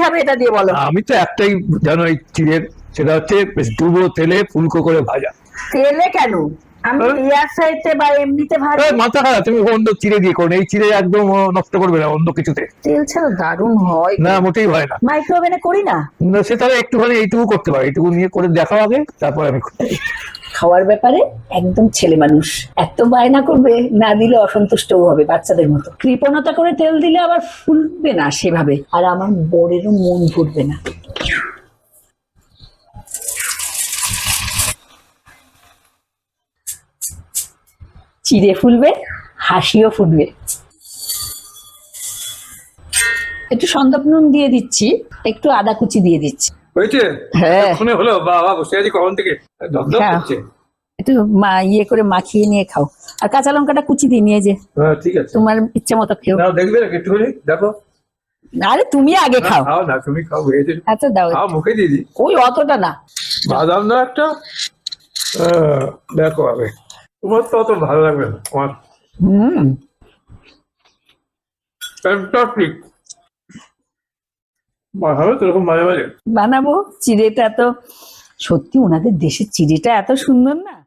খাবে এটা দিয়ে বলো। আমি তো একটাই জানো এই চিড়ের সেটা হচ্ছে ডুবো তেলে ফুলকো করে ভাজা। তেলে কেন? আমি হ্যাঁ? বা এমনিতে ভাজি। মাথা খারাপ তুমি অন্য চিড়ে দিয়ে করো এই চিড়ে একদম নষ্ট করবে না অন্য কিছুতে। তেল ছাড়া দারুণ হয় না মোটেই হয় না। মাইক্রোওভেনে করি না? না, সে তাহলে একটুখানি এইটুকু করতে পারে এইটুকু নিয়ে করে দেখাও আগে তারপর আমি। খাওয়ার ব্যাপারে একদম ছেলে মানুষ। এত বায়না করবে, না দিলে অসন্তুষ্টও হবে বাচ্চাদের মতো। কৃপণতা করে তেল দিলে আবার ফুলবে না সেভাবে। আর আমার বরেরও মন ফুটবে না। চিড়ে ফুলবে, হাসিও ফুটবে। একটু সন্দপ নুন দিয়ে দিচ্ছি, একটু আদা কুচি দিয়ে দিচ্ছি। হয়েছে? হ্যাঁ। এক্ষুনি হলো বাবা বসে আছি কখন থেকে? হ্যাঁ। করছে। একটু মা- ইয়ে করে মাখিয়ে নিয়ে খাও। আর কাঁচা লঙ্কাটা কুচি দিয়ে নিয়ে যে। হ্যাঁ ঠিক আছে। তোমার ইচ্ছা মতো খেও। নাও দেখবে না একটুখানি? দেখো। আরে তুমি আগে খাও। খাও না তুমি খাও হয়েছে আচ্ছা দাও। খাও মুখে দিয়ে দিই। ওই অতটা না। বাদাম না একটা। দেখো আগে। তোমার তো অত ভালো লাগবে না তোমার। হুম। ফ্যান্টাস্টিক বানাবো। চিড়েটা তো সত্যি ওনাদের দেশের চিড়েটা এত সুন্দর না?